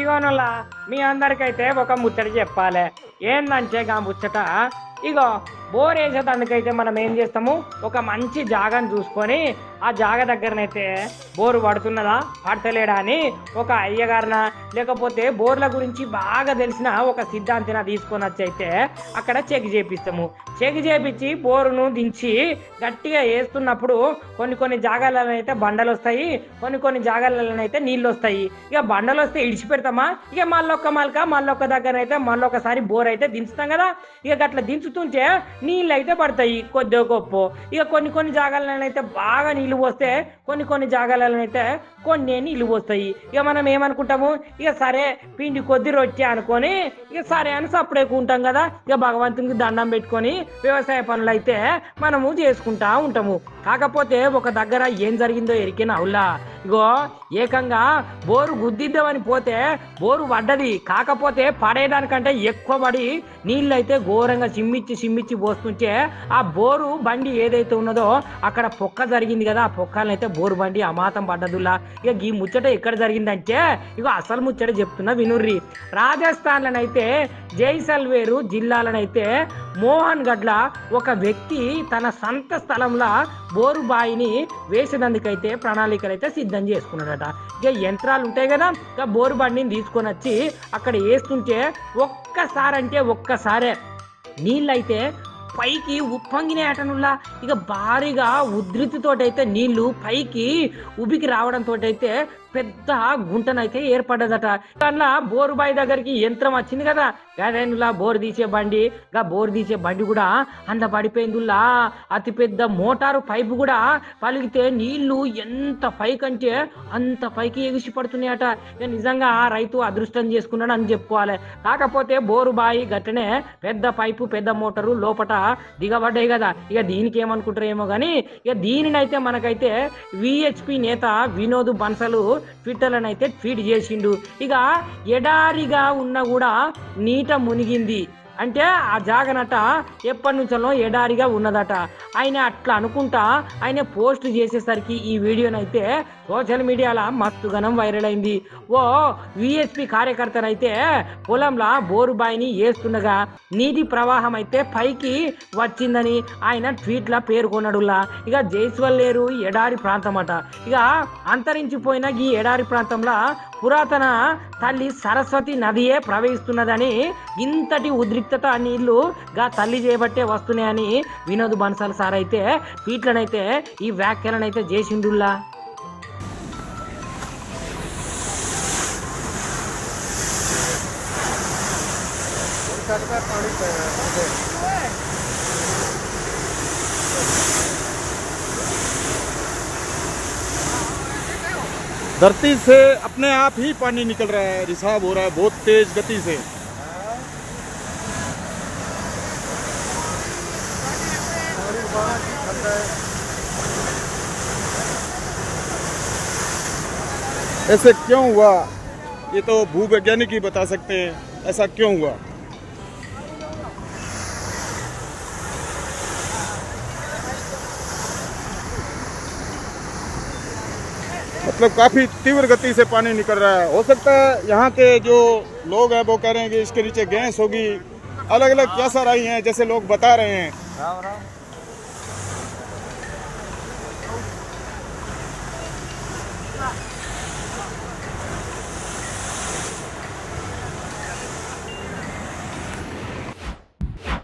ఇగోనులా మీ అందరికైతే ఒక ముచ్చట చెప్పాలి. ఏందంటే గా ముచ్చట? ఇగో బోర్ వేసేటందుకైతే మనం ఏం చేస్తాము? ఒక మంచి జాగాను చూసుకొని ఆ జాగ దగ్గరనైతే బోరు పడుతున్నదా పడతలేడా అని ఒక అయ్యగారిన లేకపోతే బోర్ల గురించి బాగా తెలిసిన ఒక సిద్ధాంతిన తీసుకొని వచ్చి అయితే అక్కడ చెక్ చేపిస్తాము. చెక్ చేపించి బోరును దించి గట్టిగా వేస్తున్నప్పుడు కొన్ని కొన్ని జాగాలలో బండలు వస్తాయి కొన్ని కొన్ని జాగాలలో నీళ్ళు వస్తాయి ఇక బండలు వస్తే ఇడిచి పెడతామా ఇక మళ్ళొక్క మళ్ళక మళ్ళొక్క దగ్గర అయితే మళ్ళొకసారి బోర్ అయితే దించుతాం కదా? ఇక అట్లా దించు ఉంచుతుంటే నీళ్ళు అయితే పడతాయి కొద్దిగా గొప్ప. ఇక కొన్ని కొన్ని జాగాలనైతే బాగా నీళ్ళు పోస్తే కొన్ని కొన్ని జాగాలలో కొన్ని నీళ్ళు పోస్తాయి. ఇక మనం ఏమనుకుంటాము? ఇక సరే పిండి కొద్ది రొట్టె అనుకొని ఇక సరే అని సప్పుడేకుంటాం కదా. ఇక భగవంతునికి దండం పెట్టుకొని వ్యవసాయ పనులు అయితే మనము చేసుకుంటా ఉంటాము. కాకపోతే ఒక దగ్గర ఏం జరిగిందో ఎరికిన అవులా ఇగో ఏకంగా బోరు గుద్దిద్దామని పోతే బోరు పడ్డది. కాకపోతే పడేయడానికంటే ఎక్కువ పడి నీళ్ళైతే ఘోరంగా చిమ్మిచ్చి చిమ్మిచ్చి పోస్తుంటే ఆ బోరు బండి ఏదైతే ఉన్నదో అక్కడ పొక్క జరిగింది కదా ఆ పొక్కలనైతే బోరు బండి అమాతం పడ్డదులా. ఇక ఈ ముచ్చట ఎక్కడ జరిగిందంటే ఇగో అసలు ముచ్చట చెప్తున్నా వినుర్రి. రాజస్థాన్లనైతే జైసల్వేరు జిల్లాలనైతే మోహన్ గడ్ల ఒక వ్యక్తి తన సొంత స్థలంలో బోరు బాయిని వేసినందుకైతే ప్రణాళికలైతే సిద్ధం సిద్ధం చేసుకున్నాడట. ఇక యంత్రాలు ఉంటాయి కదా ఇక బోరు బండిని తీసుకొని వచ్చి అక్కడ వేస్తుంటే ఒక్కసారి అంటే ఒక్కసారే నీళ్ళైతే పైకి ఉప్పొంగినాయటనుల్లా ఇక భారీగా ఉధృతితోటైతే నీళ్ళు పైకి ఉబికి రావడంతో అయితే పెద్ద గుంటనైతే ఏర్పడ్డదట. అట్లా బోరుబాయి దగ్గరికి యంత్రం వచ్చింది కదా. గదేనులా బోరు తీసే బండి? గా బోరు తీసే బండి కూడా అందులో పడిపోయిందిలా అతి పెద్ద మోటారు పైపు కూడా పలిగితే నీళ్ళు ఎంత పైకంటే అంత పైకి ఎగిసి పడుతున్నాయట. ఇక నిజంగా ఆ రైతు అదృష్టం చేసుకున్నాడు అని చెప్పుకోవాలి. కాకపోతే బోరుబాయి గట్టనే పెద్ద పైపు పెద్ద మోటారు లోపట దిగబడ్డాయి కదా. ఇక దీనికి ఏమనుకుంటారు ఏమో కానీ ఇక దీనినైతే మనకైతే విహెచ్పి నేత వినోద్ బన్సలు ట్విట్టర్లను అయితే ట్వీట్ చేసిండు. ఇక ఎడారిగా ఉన్న కూడా నీట మునిగింది. అంటే ఆ జాగనట ఎప్పటి నుంచో ఎడారిగా ఉన్నదట. ఆయన అట్లా అనుకుంటా ఆయన పోస్ట్ చేసేసరికి ఈ వీడియోనైతే సోషల్ మీడియాలో మస్తుగనం వైరల్ అయింది. ఓ విఎస్పి కార్యకర్తనైతే పొలంలో బోరుబాయిని వేస్తుండగా నీటి ప్రవాహం అయితే పైకి వచ్చిందని ఆయన ట్వీట్లా పేర్కొన్నాడులా ఇక జైస్వల్లేరు ఎడారి ప్రాంతం అట ఇక అంతరించిపోయిన ఈ ఎడారి ప్రాంతంలో పురాతన తల్లి సరస్వతి నదియే ప్రవహిస్తున్నదని ఇంతటి ఉద్రిక్తత నీళ్ళు గా తల్లి చేయబట్టే వస్తున్నాయని వినోద్ బన్సాల్ సార్ అయితే ట్వీట్లనైతే ఈ వ్యాఖ్యలనైతే చేసిండుల్లా धरती से अपने आप ही पानी निकल रहा है, रिसाव हो रहा है बहुत तेज गति से। ऐसे क्यों हुआ? ये तो भूवैज्ञानिक ही बता सकते हैं, ऐसा क्यों हुआ? मतलब काफ़ी तीव्र गति से पानी निकल रहा है। हो सकता है यहाँ के जो लोग हैं, वो कह रहे हैं कि इसके नीचे गैस होगी। अलग अलग कैसा आई हैं, जैसे लोग बता रहे हैं।